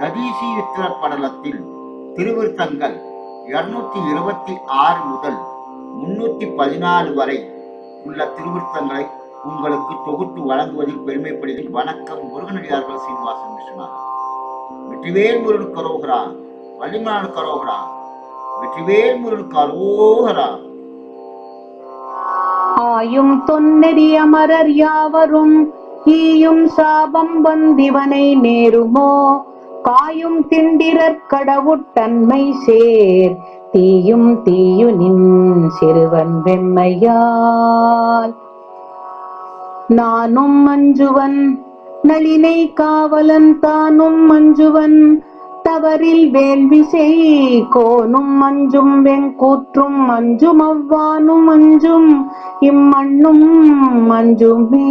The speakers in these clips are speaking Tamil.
நதீசீயுத்திர படலத்தில் திருவிருத்தங்கள் இருநூத்தி இருபத்தி ஆறு முதல் முன்னூத்தி பதினாலு வரை உள்ள திருவிருத்தங்களை உங்களுக்கு தொகுத்து வழங்குவதில் பெருமைப்படுகிற வணக்கம் முருகனடியார்கள் சீனிவாசன் விஸ்வநாதன். வெற்றிவேல் முருகன் கரோகரா வள்ளிமலானுக்கு கரோகரா வெற்றிவேல் முருகன் கரோகரா. ஆயும் தொன்னெறி அமரர் யாவரும் ஈயும் சாபம் வந்திவனை நேருமோ? காயும் திண்டிரற் கடவுட்டன்மை சேர் தீயும் தீயு நின் சிறுவன் வெம்மையால். நானும் மஞ்சுவன் நளினை காவலன் தானும் மஞ்சுவன் தவறில் வேள்வி செய் கோனும் மஞ்சும் வெங்கூற்றும் மஞ்சும் அவ்வானும் மஞ்சும் இம்மண்ணும் மஞ்சுமே.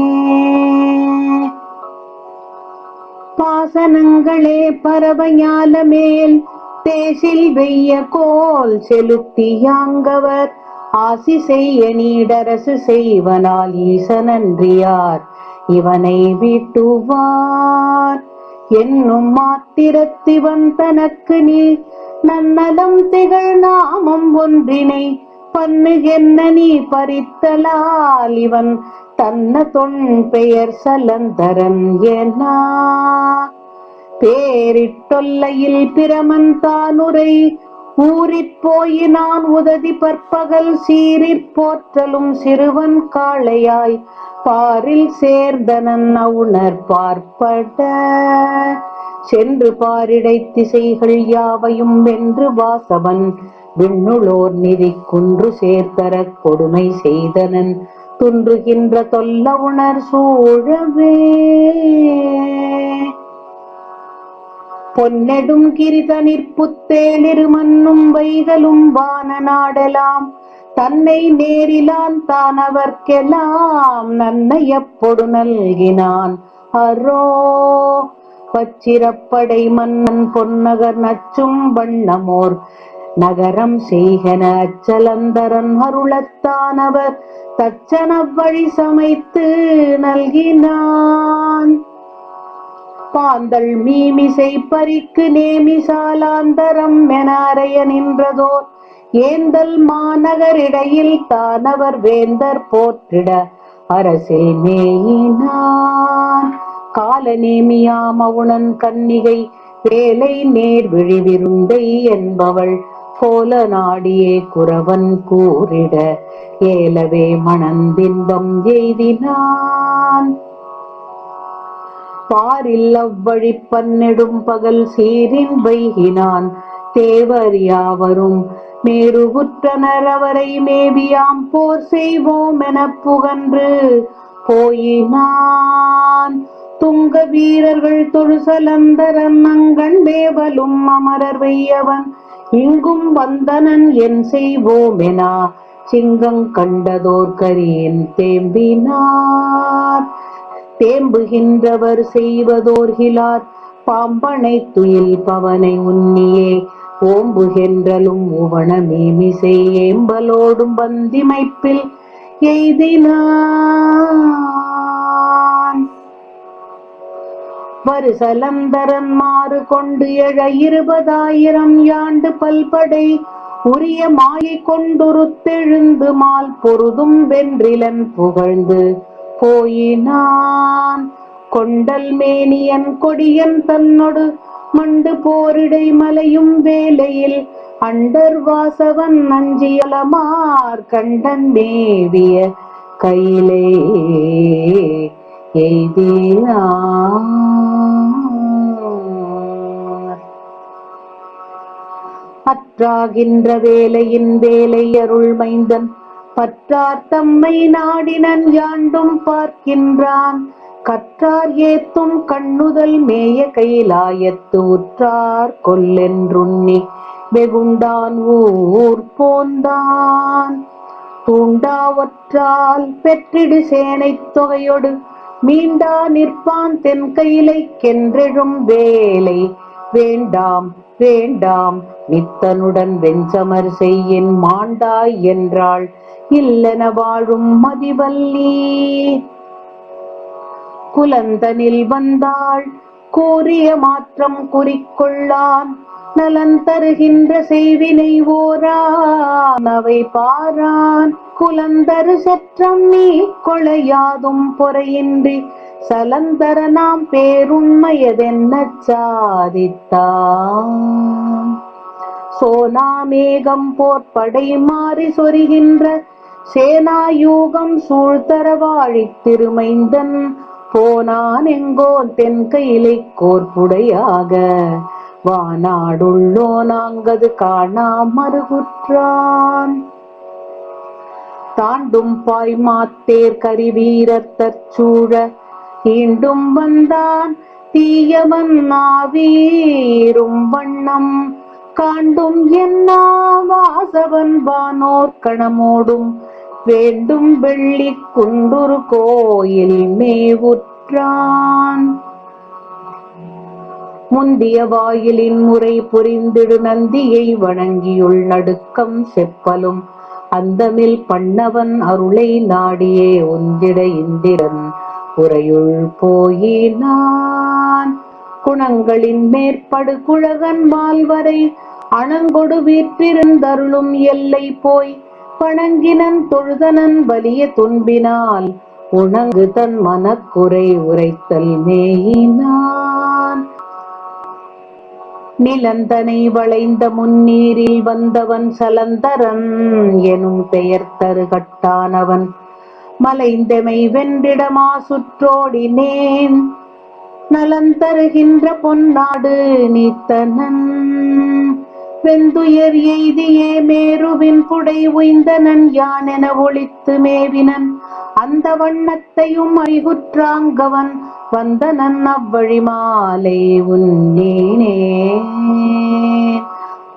பாசனங்களே பறவையால மேல். தேசில் வெய்ய கோல் செலுத்தியாங்கவர் ஆசி செய்ய நீடரசு செய்வனால் ஈசனன்றியார். இவனை வீட்டுவார். என்னும் மாத்திரத்திவன் தனக்கு நீ. நன்னலம் திகழ் நாமம் ஒன்றினை. பண்ணுகென்ன நீ பறித்தலால் இவன் தன்ன தொன் பெயர் சலந்தரன் ஏனா பேரிட்டொல்லையில் பிரமன் தானுரை ஊறிற் போயினான் உததி பற்பகல் சீரிற் போற்றலும் சிறுவன் காளையாய் பாரில் சேர்ந்தனன் அவுணர் பார்ப்பட. சென்று பாரிடை திசைகள் யாவையும் வென்று வாசவன் விண்ணுளோர் நிதி குன்று சேர்த்தர கொடுமை செய்தனன். துன்றுகின்ற தொல்ல உணர் சூழவே. பொன்னெடும் கிரிதனிற் புத்தேளிரு மண்ணும் வைகளும் வான நாடலாம். தன்னை நேரிலான் தானவர்க்கெல்லாம் நன்னைய பொடு நல்கினான். அரோ பச்சிரப்படை மன்னன் பொன்னகர் நச்சும் வண்ணமோர். நகரம் செய்கன அச்சலந்தரன் அருளத்தானவர் தச்சன வழி சமைத்து நல்கினான். பாந்தள் மீமிசை பறிக்கு நேமிசாலாந்தரம் என அறைய நின்றதோர் ஏந்தல் மாநகரிடையில் தானவர் வேந்தர் போற்றிட அரசில் மேயினான். கால நேமியாமவுணன் கன்னிகை வேலை நேர் விழிவிருந்தை என்பவள் கோல நாடியே குறவன் கூறிட ஏலவே மணந்தின்பம் எய்தினான். பாரில் அவ்வழி பன்னெடும் பகல் சீரின் வைகினான். தேவர் யாவரும் மேருவுற்றனர் அவரை மேவியாம் போர் செய்வோம் என புகன்று போயினான். துங்க வீரர்கள் தொழுசலந்தரன் அங்கன் தேவலும் அமரர் வையவன் இங்கும் வந்தனன் என் செய்வோமெனா? சிங்கம் கண்டதோர் கரியன் தேம்பினார். தேம்புகின்றவர் செய்வதோர்கிலார் பாம்பனை துயில் பவனை உன்னியே. ஓம்புகின்றலும் உவண மிசை ஏம்பலோடும் பந்திமைப்பில் எய்தினார். வருசலந்தரன் மாறு கொண்டு எழ இருபதாயிரம் யாண்டு பல்படை உரிய மாயை கொண்டுருத்தெழுந்து மால் பொருதும் வென்றிலன் புகழ்ந்து போயினான். கொண்டல் மேனியன் கொடியன் தன்னொடு மண்டு போரிடை மலையும் வேலையில் அண்டர் வாசவன் நஞ்சியலமார் கண்டன் மேவிய கையிலே. எய்தினார் அற்றாகின்ற வேலையின் வேலை அருள் மைந்தன் பற்றார் தம்மை நாடினன் யாண்டும் பார்க்கின்றான். கற்றார் ஏத்தும் கண்ணுதல் மேய கைலாயத்து உற்றார் கொல்லென்றுண்ணி வெகுண்டான் ஊர் போந்தான். தூண்டாவற்றால் பெற்றிடு சேனைத் தொகையொடு மீண்டா நிற்பான் தென் கையிலைக்கென்றெழும் வேலை. வேண்டாம் வேண்டாம் நித்தனுடன் வெஞ்சமர் செய்யின் மாண்டாய் என்றாள். இல்லென வாழும் மதிவல்லி. குலந்தனில் வந்தாள். கூறிய மாற்றம் குறிக்கொள்ளான். நலன் தருகின்ற செய்வினை ஓரான். அவை பாரான். குலந்தரு சற்றம் நீ கொலையாதும் பொறையின்றி. சலந்தர நாம் பேருண்மையதென்ன சாதித்தான் சோனாமேகம் போர்ப்படை மாறி சொரிகின்ற. சேனாயூகம் சூழ்தரவாழித் திருமைந்தன். போனான் எங்கோ தென்கையிலை கோர்ப்புடையாக. வானாடுள்ளோ நாங்கது காணா மறுகுற்றான். தாண்டும் பாய் மாத்தேர் கரிவீரர் சூழ ஈண்டும் வந்தான் தீயவன் நாவீரும் வண்ணம். காண்டும் என்ன வாசவன் வானோர் கணமோடும். வேண்டும் வெள்ளி குண்டுரு கோயில் மேவுற்றான். முந்திய வாயிலின் முறை புரிந்திடு நந்தியை வணங்கியுள் நடுக்கம் செப்பலும். அந்தமில் பண்ணவன் அருளை நாடியே உந்திட இந்திரன். உரையுள் போயினான். குணங்களின் மேற்படு குழகன் மால்வரை அணங்கொடு வீற்றிருந்தருளும் எல்லை போய் வணங்கினன் தொழுதனன் வலிய துன்பினால் உணங்கு தன் மனக்குறை உரைத்தல் மேயினான். நிலந்தனை வளைந்த முன்னீரில் வந்தவன் சலந்தரன் எனும் பெயர் தரு கட்டானவன் மலைந்தெமை வென்றிடமா சுற்றோடினேன் நலன் தருகின்ற பொன்னாடு நீத்தனன். வெந்துயர் எய்தியே மேருவின் புடை உய்ந்தனன் யானென ஒழித்து மேவினன். அந்த வண்ணத்தையும் அறிகுற்றாங்கவன் வந்தனன் அவ்வழி மாலை உன்னேனே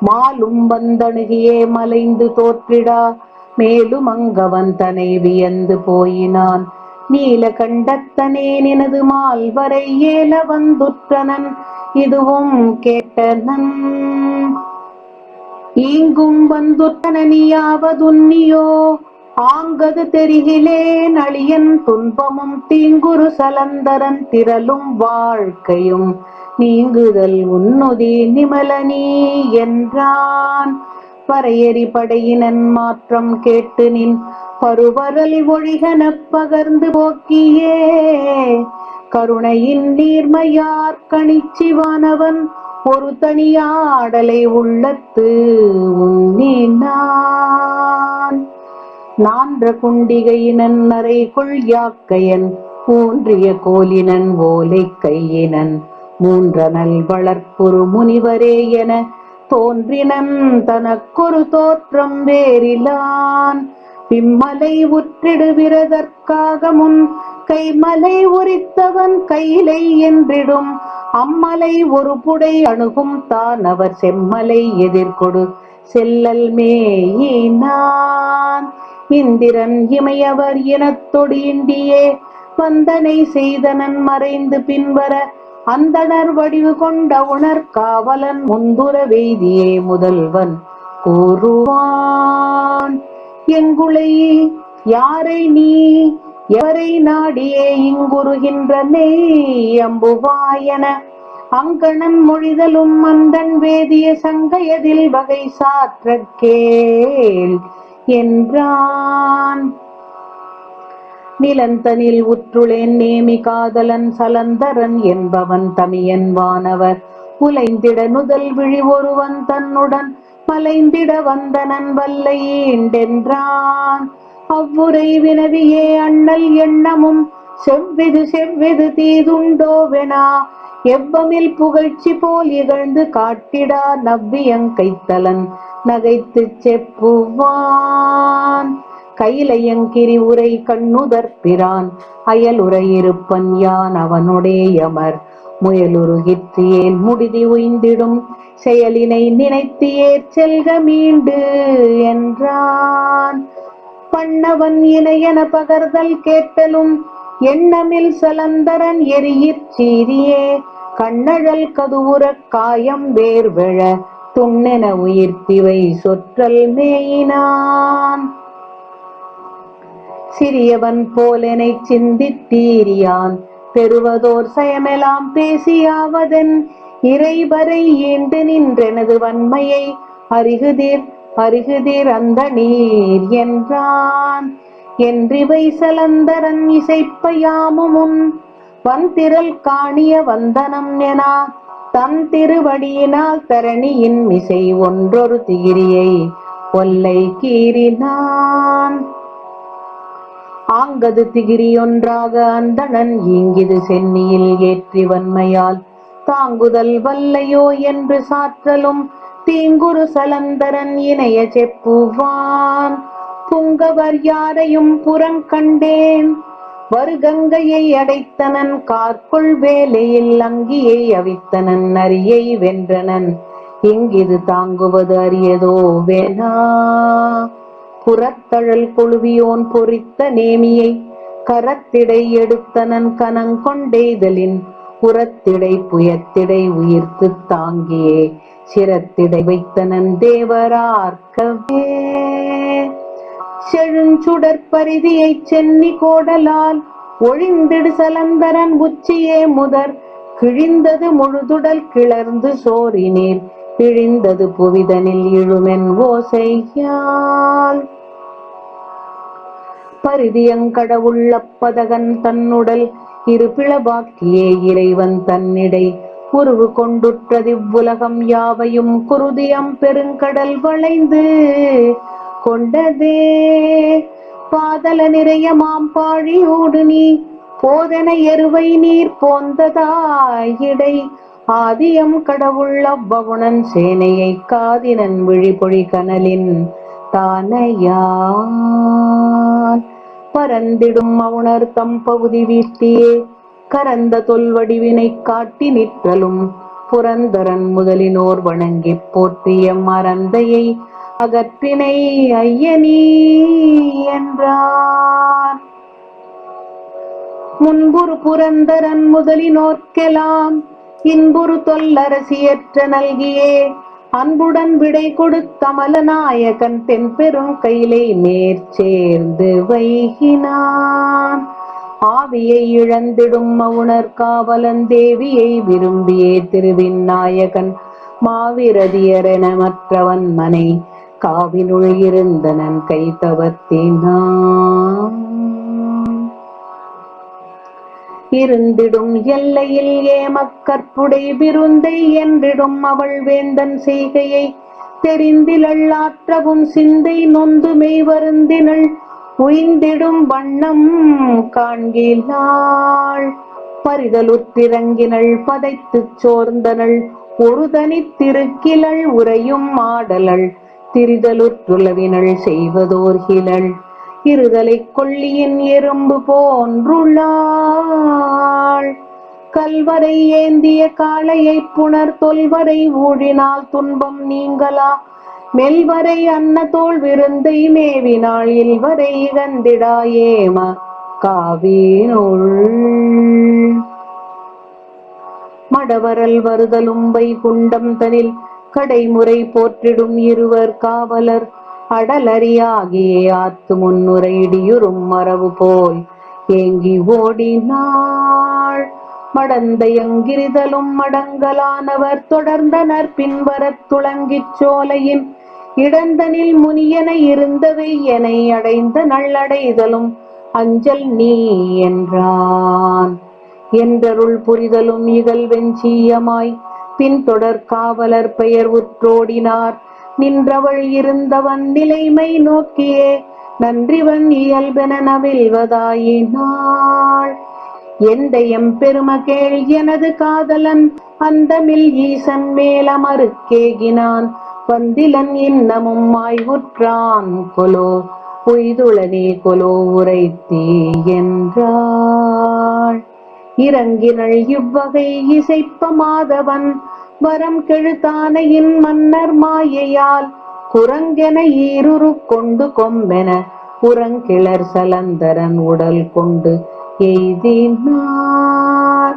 மாலும் வந்தணுகியே மலைந்து தோற்றிடா. மேலும் அங்கவன் தனை வியந்து போயினான். நீல கண்டத்தனே நினது மால்வரை ஏல வந்துற்றனன். இதுவும் கேட்டனன். ஈங்கும் வந்துற்றனியாவதுன்னியோ ஆங்கது தெரிகிலேன் அழியன் துன்பமும் தீங்குரு சலந்தரன் திரளும் வாழ்க்கையும். நீங்குதல் உன்னுதி நிமலனி என்றான். பறையறி படையினன் மாற்றம் கேட்டு நின் பருவரல் ஒழிகனப் பகர்ந்து போக்கியே. கருணையின் நீர்மையார் கணிச்சிவானவன் ஒரு தனியாடலை உள்ளத்து உன்னினான் நான்ற குண்டிகையினன் நரை யாக்கையன் ஊன்றிய கோலினன் ஓலை கையினன். மூன்றனல் வளர்ப்பொரு முனிவரே என தோன்றினன் தனக்கொரு தோற்றம் வேறிலான். விம்மலை உற்றிடுவிரதற்காக முன் கைமலை உரித்தவன் கையிலை என்றிடும். அம்மலை ஒரு புடை அணுகும் தான் அவர் செம்மலை எதிர்கொடு செல்லல் மேயினான். இந்திரன் இமையவர் இனத்தொடு இண்டியே வந்தனை செய்தனன் மறைந்து பின்வர அந்தணர் வடிவு கொண்ட உணர் காவலன் முந்துர வெய்தியே முதல்வன் கூறுவான். எங்குளை யாரை நீ எவரை நாடியே இங்குருகின்ற நெய் அம்புவாயன அங்கணன் மொழிதலும் மந்தன் வேதிய சங்கையதில் வகை சாற்ற கேள் என்றான். நிலந்தனில் உற்றுளேன் நேமி காதலன் சலந்தரன் என்பவன் தமியன் வானவர். உலைந்திட நுதல் விழி ஒருவன் தன்னுடன் மலைந்திட வந்தனன் வல்லையீண்டென்றான் அவ்வுரை வினவியே அண்ணல் எண்ணமும் செவ்விது செவ்விது தீதுண்டோவெனா எவ்வமில் புகழ்ச்சி போல் இகழ்ந்து காட்டிடா நவ்வியங்கைத்தலன் நகைத்துச் செப்புவான். கைலையங்கிரி உரை கண்ணுதற்பிரான் அயலுரை இருப்பன் யான் அவனுடையமர் முயலுருகிற்றியேன் முடிதி உய்ந்திடும் செயலினை நினைத்து ஏற்செல்க மீண்டு என்றான். கண்ணவன் இணையன பகர்தல் கேட்டலும் எண்ணமில் சலந்தரன் எரியிற் சீரியே கண்ணழல் கதுவுறக் காயம் வேர்வெழ துண்ணென உயிர்த்திவை சொற்றல் மேயினான். சிறியவன் போலெனை சிந்தித்தீரியான் பெறுவதோர் சயமெலாம் பேசியாவதென் இறைவரை ஈண்டு நின்றெனது வன்மையை அருகுதீர் அருகுதீர் அந்த நீர் என்றான். என்றிவை சலந்தரன் இசைப்பயாமும் வந்திரல் காணிய வந்தனம் என தன் திருவடியினால் தரணியின் இசை ஒன்றொரு திகிரியை கொல்லை கீறினான். ஆங்கது திகிரியொன்றாக அந்தணன் ஈங்கிது சென்னியில் ஏற்றி வன்மையால் தாங்குதல் வல்லையோ என்று சாற்றலும் தீங்குரு சலந்தரன் இணைய செப்புவான். புங்கவர் யாரையும் புறங்கண்டேன் வருகங்கையை அடைத்தனன் கார்கொள் வேலையில் அங்கியை அவித்தனன் அரியை வென்றனன். இங்கிது தாங்குவது அரியதோ வேணா. புறத்தழல் கொழுவியோன் பொறித்த நேமியை கரத்திடை எடுத்தனன் கனங்கொண்டெய்தலின் புறத்திடை புயத்திடை உயிர்த்து தாங்கியே. சிரத்திடை வைத்தனன் தேவரார்க்கவே செழுஞ்சுடற்பரிதியை சென்னி கோடலால் ஒழிந்திடு சலந்தரன் உச்சியே முதற் கிழிந்தது முழுதுடல் கிளர்ந்து சோரினீர் இழிந்தது புவிதனில் இழுமென் ஓசையால். பரிதியங்கடவுள்ளப்பதகன் தன்னுடல் இரு பிளவாக்கியே இறைவன் தன்னிடை உருவு கொண்டுற்றதிவ்வுலகம் யாவையும் குருதியம் பெருங்கடல் வளைந்து கொண்டதே. பாதல நிறைய மாம்பாழியோடு நீ போதன எருவை நீர் போந்ததாயிடை ஆதியம் கடவுள் அவ்வவுணன் சேனையை காதினன் விழிபொழி கனலின் தானையா பரந்திடும் அவுணர் தம் பகுதி வீட்டியே கரந்த தொல்வடிவினை காட்டி நிற்றலும். புரந்தரன் முதலினோர் வணங்கிப் போற்றிய மறந்தையை அகற்றினை ஐயனீ என்றார். முன்புறு புரந்தரன் முதலினோர்க்கெலாம் இன்புறு தொல்லரசியற்ற நல்கியே. அன்புடன் விடை கொடுத்தமல நாயகன் தென்பெரும் கையிலை மேற்சேர்ந்து வைகினான். ஆவியை இழந்திடும் மவுணர் காவலன் தேவியை விரும்பியே திருவின் நாயகன் மாவிரதியரென மற்றவன் மனை காவினுள் இருந்தனன் கை தவத்தினான் இருந்திடும் எல்லையில் ஏமக்கற்புடை விருந்தை என்றிடும் அவள் வேந்தன் செய்கையை தெரிந்திலள்ளாற்றவும் சிந்தை நொந்து மெய் வருந்தினள். உய்ந்திடும் வண்ணம் காண்கிலாள் பரிதலுற்றிறங்கினள் பதைத்துச் சோர்ந்தனள். ஒரு திருக்கிழள் உரையும் ஆடலள். திரிதலுற்றுளவினள் செய்வதோர் கிளள் இருதலை கொள்ளியின் எறும்பு போன்றுள்ளாள். கல்வரை ஏந்திய காளையை புனர் தொல்வரை ஊழினால் துன்பம் நீங்களா மெல்வரை அன்னதோள் விருந்தை மேவினாள் இல்வரை இகந்திடாயேம காவினுள். மடவரல் வருதலும் குண்டம் தனில் கடைமுறை போற்றிடும் இருவர் காவலர் அடலறியாகியே ஆத்து முன்னுரை இடியுறும் மரபு போல் ஏங்கி ஓடினாள். மடந்தையங்கிரிதலும் மடங்கலானவர் தொடர்ந்தனர் பின்வரத் துளங்கிச் சோலையின் இடந்தனில் முனியன இருந்தவை என அடைந்த நள்ளடைதலும் அஞ்சல் நீ என்றான். என்றருள் புரிதலும் இகழ்வெஞ்சீயமாய் பின்தொடர் காவலர் பெயர் உற்றோடினார். நின்றவள் இருந்தவன் நிலைமை நோக்கியே நன்றிவன் இயல்பென நவில்வதாயினாள் எம் பெருமகேள் எனது காதலன் அந்தமில் ஈசன் மேலமருக்கேகினான் வந்திலன் இன்னமும் மாய்வுற்றான் கொலோ பொய்துளனே கொலோ உரைத்தே என்றாள். இறங்கினள் இவ்வகை இசைப்ப மாதவன் வரம் கெழுத்தானையின் மன்னர் மாயையால் குரங்கென ஈருரு கொண்டு கொம்பென புறங்கிளர் சலந்தரன் உடல் கொண்டு எய்தினார்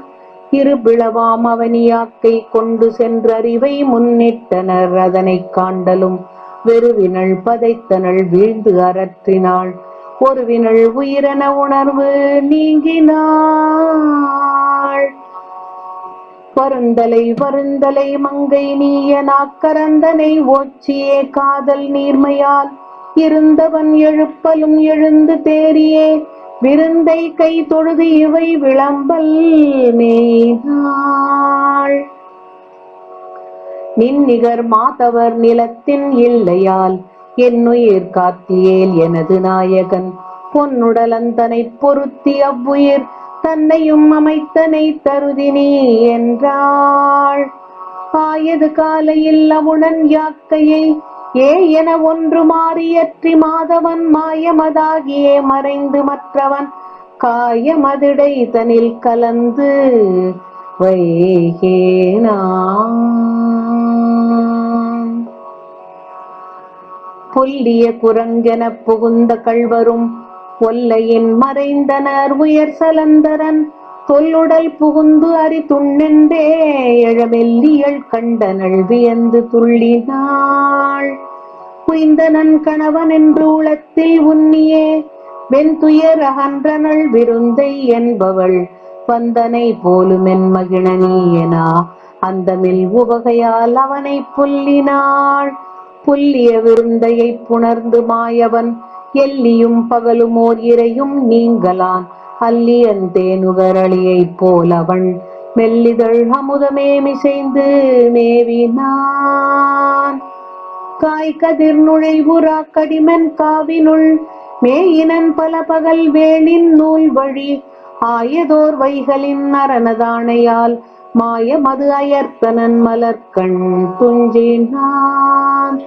இருபிளவாம் அவனியாக்கை கொண்டு சென்றறிவை முன்னிட்டனர். அதனைக் காண்டலும் வெறுவினள் பதைத்தனள் வீழ்ந்து அரற்றினாள் ஒருவினள் உயிரென உணர்வு நீங்கினாள். வருந்தலை வருந்தலை மங்கை நீயனாக்கரந்தனை ஓச்சியே காதல் நீர்மையால். இருந்தவன் எழுப்பலும் எழுந்து தேறியே விருந்தை கை தொழுது இவை விளம்பல் மேய்தாள். நின்னிகர் மாதவர் நிலத்தின் இல்லையால் என்னுயிர் காத்தியேல் எனது நாயகன். பொன்னுடலந்தனை பொருத்தி அவ்வுயிர் தன்னையும் அமைத்தனை தருதினி என்றாள். ஆயது காலையில் அவுடன் யாக்கையை ஏ என ஒன்று மாறியற்றி மாதவன் மாயமதாகியே மறைந்து மற்றவன். காயமதிடை தனில் கலந்து வைகேனா புல்லிய குரங்கென புகுந்த கள்வரும் ஒல்லையின் மறைந்தனர் உயர் சலந்தரன். தொல்லுடல் புகுந்து அறி துண்ணென்றே எழமெல்லியள் கண்டனள் வியந்து துள்ளினாள். குய்ந்தனன் கணவன் என்று உளத்தில் உன்னியே வெண்துயர் அகன்றனள் விருந்தை என்பவள். வந்தனை போலுமென் மகிழனியனா அந்தமில் உவகையால் அவனை புல்லினாள். புல்லிய விருந்தையை புணர்ந்து மாயவன் எல்லியும் பகலும் ஓர் இரையும் நீங்கலான். அல்லியன் தேனுகரளியைப் போல் அவள் மெல்லிதழ் அமுதமே மிசைந்து மேவினான். காய் கதிர் நுழைவுரா கடிமன் காவினுள் மேயினன் பல பகல் வேளின் நூல் வழி ஆயதோர் வைகளின் நரணதானையால் மாய மது அயர்த்தனன் மலர்கண் துஞ்சினான்.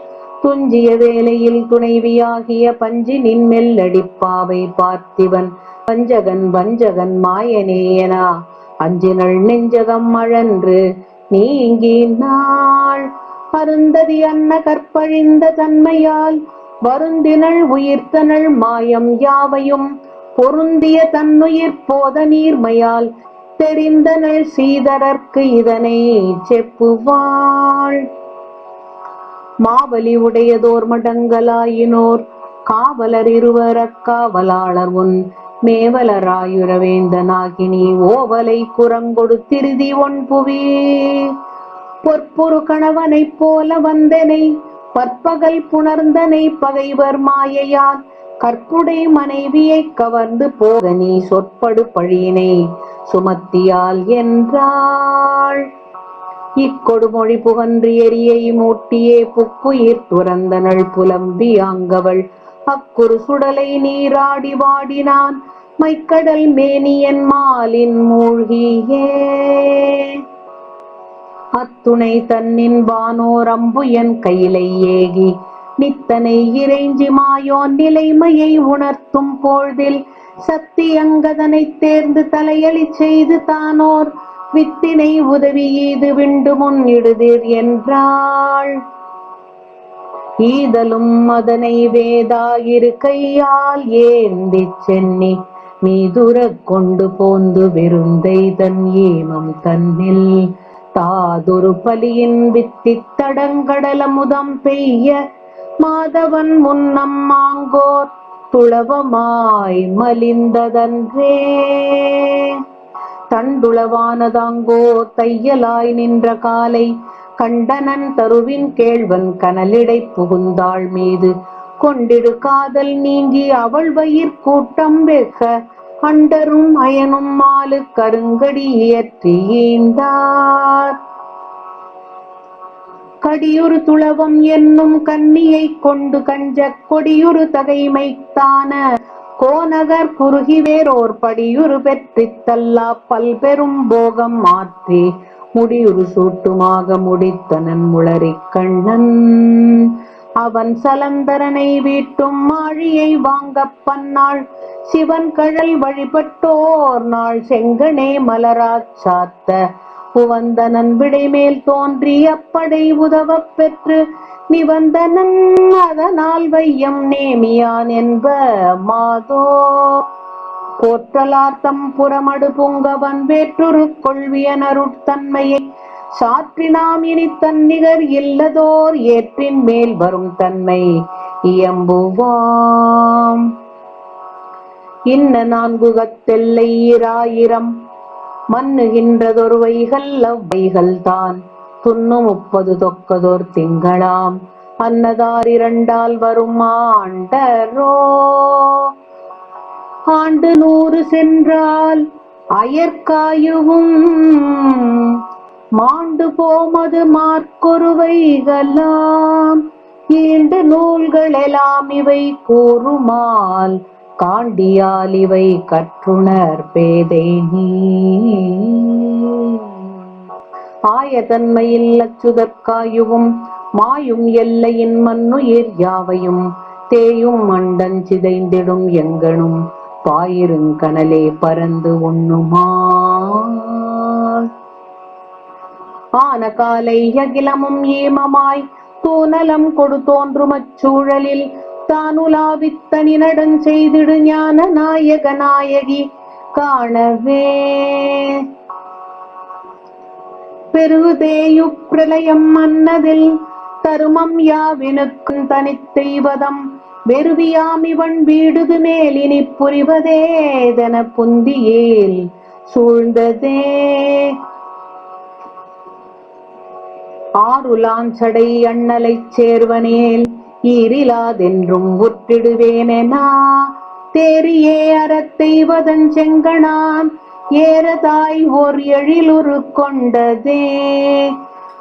துஞ்சிய வேலையில் துணைவியாகிய பஞ்சி நின்மெல்லடிப்பாவை பார்த்திவன். வஞ்சகன் வஞ்சகன் மாயனேயனா அஞ்சினள் நெஞ்சகம் அழன்று நீங்கினாள் அருந்ததி அன்ன கற்பழிந்த தன்மையால் வருந்தினள் உயிர்த்தனள் மாயம் யாவையும் பொருந்திய தன்னுயிர் போத நீர்மையால் தெரிந்தனள் சீதரர்க்கு இதனை செப்புவாள். மாவலி உடையதோர் மடங்கலாயினோர் காவலர் இருவர் அக்காவலாளர் உன் மேவலராயுரவேந்தனாகினி. ஓவலை குரங்கொடு திருதி ஒன் புவி. பொற்புரு கணவனைப் போல வந்தனை. பற்பகல் புணர்ந்தனை பகைவர் மாயையால் கற்புடை மனைவியைக் கவர்ந்து போக நீ சொற்படு பழியினை. சுமத்தியால் என்றாள். இக்கொடுமொழி புகன்று எரியை மூட்டியே புக்குயிர் துறந்தனள் புலம்பி ஆங்கவள். அக்குறு சுடலை நீராடி வாடினான் மைக்கடல் மேனியன் மாலின் மூழ்கியே. அத்துணை தன்னின் வானோர் அம்புயன் கையிலை ஏகி நித்தனை இறைஞ்சி மாயோன் நிலைமையை உணர்த்தும் பொழுதில் சக்தி அங்கதனை தேர்ந்து தலையளி செய்து தானோர் வித்தினை உதவி ஈது விண்டு முன் இடுதீர் என்றாள். ஈதலும் அதனை வேதாயிரு கையால் ஏந்தி சென்னி மீதுர கொண்டு போந்து விருந்தை தன் ஏமம் தன்னில். தாதொரு பலியின் வித்தி தடங்கடல முதம் பெய்ய மாதவன் முன்னம் மாங்கோர் துளவமாய் மலிந்ததன்றே. தண்டுளவானதாங்கோ தையலாய் நின்ற காலை கண்டனன் தருவின் கேழ்வன் கனலிடை புகுந்தாள் மீது. கொண்டிடு காதல் நீங்கி அவள் வயிற் கூட்டம் வெக அண்டரும் அயனும் மாலு கருங்கடி இயற்றி ஈந்தார். கடியுறு துளவம் என்னும் கண்ணியை கொண்டு கஞ்ச கொடியுறு தகைமைத்தான கோநகர் குறுகி வேறோர் படியுறு பெற்றித்தல்லா பல்பெரும் போகம் மாற்றி முடியுறு சூட்டுமாக முடித்தனன் முளரிக் கண்ணன். அவன் சலந்தரனை வீட்டும் மாழியை வாங்க பன்னாள் சிவன் கழல் வழிபட்டோர் நாள் செங்கனே மலராச் சாத்த. உவந்தனன் விடைமேல் தோன்றி அப்படை உதவப் பெற்று நிபந்தனன் அதனால் வையம் நேமியான் என்ப மாதோ. போற்றலார்த்தம் புறமடு புங்கவன் வேற்றுரு கொள்வியனருட்தன்மையை சாற்றினாம் இனி தன்னிகர் இல்லதோர் ஏற்றின் மேல் வரும் தன்மை இயம்புவாம். இன்ன நான்குகத்தெல்லை இராயிரம் மன்னுகின்றதொரு வைகள் அவ்வைகள் தான் துண்ணு முப்பது தொக்கதோர் திங்களாம். அன்னதார் இரண்டால் வரும் ஆண்டரோ ஆண்டு நூறு சென்றால் அயற்காயுவும். மாண்டு போமது மார்க்கொருவைகளாம். ஈண்டு நூல்களெல்லாம் இவை கூறுமால். காண்டியால் இவை கற்றுணர் பேதை நீ. ஆயதன்மையில் அச்சுதற்காயுவும் மாயும் எல்லையின் மண்ணுயிர் யாவையும் தேயும் மண்டன் சிதைந்திடும் எங்கனும் பாயிருங்கனலே பறந்து உண்ணுமா? ஆன காலை அகிலமும் ஏமமாய் தூணலம் கொடு தோன்றும் அச்சூழலில் தானுலாவித்தனி நடன் செய்திடு ஞான நாயக நாயகி காணவே பெருதேயு பிரளயம் மன்னதில். தருமம் யாவினுக்கும் தனித்தெய்வதம் வெறுவியாம் இவன் வீடுது மேல் இனி புரிவதேதென புந்தியேல் சூழ்ந்ததே. ஆருலாஞ்சடை அண்ணலைச் சேர்வனேல் ஈரிலாதென்றும் உற்றிடுவேனெனா. தேரியே அறத்தெய்வதன் செங்கணான் ஏறதாய் ஓர் எழிலுரு கொண்டதே.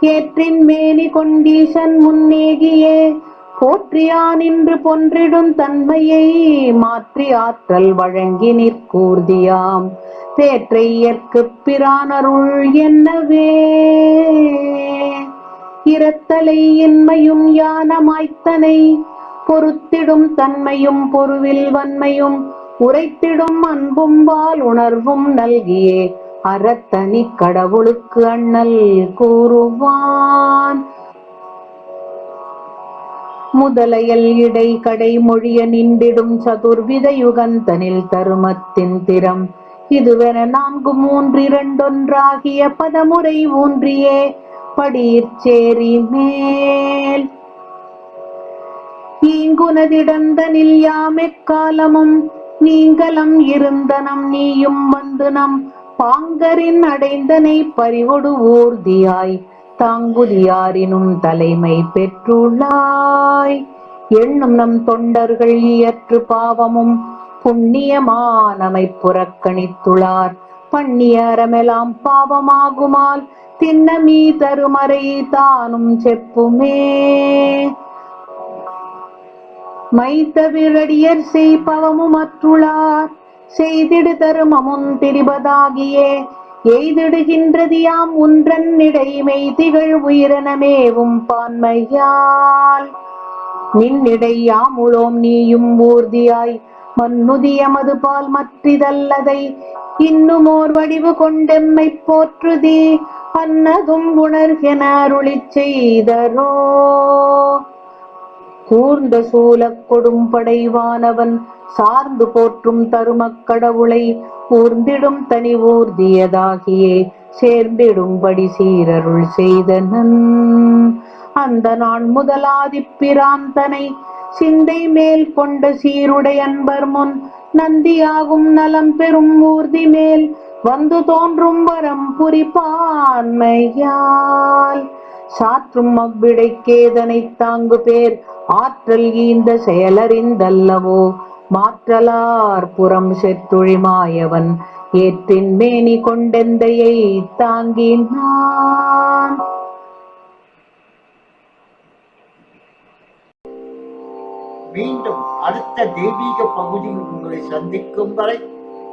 ஏற்றின் மேனி கொண்டீசன் முன்னேகியே. போற்றியான் இன்று பொன்றிடும் தன்மையை மாற்றி ஆற்றல் வழங்கி நிற்கூர்தியாம். தேற்றை ஏற்குப் பிரானருள் என்னவே. இரத்தலை இன்மையும் யானமாய்த்தனை பொறுத்திடும் தன்மையும் பொருவில் வன்மையும் உரைத்திடும் அன்பும் வால் உணர்வும் நல்கியே. அறத்தனி கடவுளுக்கு அண்ணல் கூறுவான். முதலையல் இடை கடை மொழிய நின்றிடும் சதுர்வித யுகந்தனில் தருமத்தின் திறம். இதுவென நான்கு மூன்றிரண்டொன்றாகிய பதமுறை ஊன்றியே. படியிற்சேரி மேல். ஈங்குனதிடந்தனில் யாமெக்காலமும் நீங்கலம் இருந்தனம் நீயும் வந்து நம் பாங்கரின் அடைந்தனை பறிவொடு ஊர்தியாய் தாங்குதியாரினும் தலைமை பெற்றுள்ளாய். எண்ணும் நம் தொண்டர்கள் இயற்று பாவமும் புண்ணியமானமை புறக்கணித்துளார் பண்ணிய அறமெலாம் பாவமாகுமால் தின்னமீ தருமறை தானும் செப்புமே. மைத்தவிரடியர் செய்பவமும் அற்றுளார். செய்திடு தருமமும் திரிபதாகியே. எய்திடுகின்றதியாம் ஒன்றன் இடைமை திகழ் உயிரனமேவும் பான்மையால். நின்னிடை யாமுளோம் நீயும் ஊர்தியாய். மன்னுதியமது பால் மற்றிதல்லதை. இன்னுமோர் வடிவு கொண்டெம்மை போற்றுதி. அன்னதும் உணர்கென அருளிச் செய்தரோ. கூர்ந்த சூலக் கொடும்படைவானவன் சார்ந்து போற்றும் தருமக் கடவுளை ஊர்ந்திடும் தனி ஊர்தியதாகியே சேர்ந்திடும்படி சீரருள் செய்தனன். அந்த நாள் முதலாதிப்பிராந்தனை சிந்தை மேல் கொண்ட சீருடை அன்பர் முன் நந்தியாகும் நலம் பெறும் ஊர்தி மேல் வந்து தோன்றும் வரம் புரிப்பான்மையால் சாற்றும் அவ்விடைக்கேதனை தாங்கு பேர் ஆற்றல் ஈந்த செயலறிந்தல்லவோ? மாற்றலார் புறம் செத்துழிமாயவன் ஏற்றின் மேனி கொண்டெந்தையை தாங்கினான் மீண்டும் அடுத்த தெய்வீக பகுதியில் உங்களை சந்திக்கும் வரை